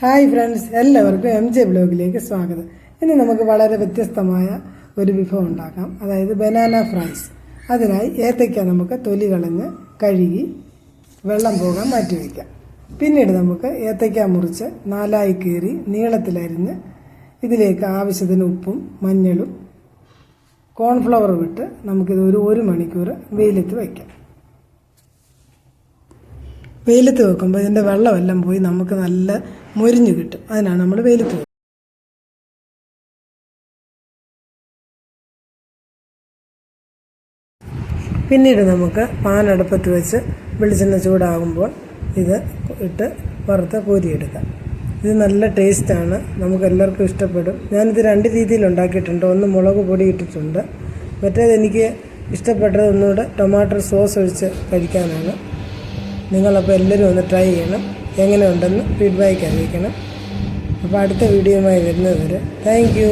Hi friends എല്ലാവർക്കും M J ബ്ലോഗിലേക്ക് സ്വാഗതം. ഇന്ന് നമുക്ക് വളരെ വ്യത്യസ്തമായ ഒരു വിഭവം ഉണ്ടാക്കാം. അതായത് ബനാന ഫ്രൈസ് അതിനായി ഏത്തയ്ക്ക നമുക്ക് തൊലി കളഞ്ഞ് കഴുകി വെള്ളം പോകാൻ മാറ്റി വയ്ക്കാം പിന്നീട് നമുക്ക് ഏത്തയ്ക്ക മുറിച്ച് നാലായി കീറി നീളത്തിലരിഞ്ഞ് ഇതിലേക്ക് ആവശ്യത്തിന് ഉപ്പും മഞ്ഞളും കോൺഫ്ലവറും ഇട്ട് നമുക്കിത് ഒരു ഒരു മണിക്കൂർ വെയിലത്ത് വയ്ക്കാം വെയിലത്ത് വെക്കുമ്പോൾ ഇതിന്റെ വെള്ളമെല്ലാം പോയി നമുക്ക് നല്ല മൊരിഞ്ഞ് കിട്ടും. അതിനാണ് നമ്മൾ വെയിലത്ത് പിന്നീട് നമുക്ക് പാൻ അടുപ്പത്ത് വെച്ച് വെളിച്ചെണ്ണ ചൂടാകുമ്പോൾ ഇത് ഇട്ട് വറുത്ത് കോരിയെടുക്കാം. ഇത് നല്ല ടേസ്റ്റാണ് നമുക്ക് എല്ലാവർക്കും ഇഷ്ടപ്പെടും. ഞാനിത് രണ്ട് രീതിയിൽ ഉണ്ടാക്കിയിട്ടുണ്ട്. ഒന്ന് മുളക് പൊടി ഇട്ടിട്ടുണ്ട്. മറ്റേത് എനിക്ക് ഇഷ്ടപ്പെട്ടത് ഒന്നുകൂടെ ടൊമാറ്റോ സോസ് ഒഴിച്ച് കഴിക്കാനാണ്. നിങ്ങളപ്പോൾ എല്ലാവരും ഒന്ന് ട്രൈ ചെയ്യണം. എങ്ങനെയുണ്ടെന്ന് ഫീഡ്ബാക്ക് അറിയിക്കണം. അപ്പോൾ അടുത്ത വീഡിയോയുമായി വരുന്നത് വരെ താങ്ക്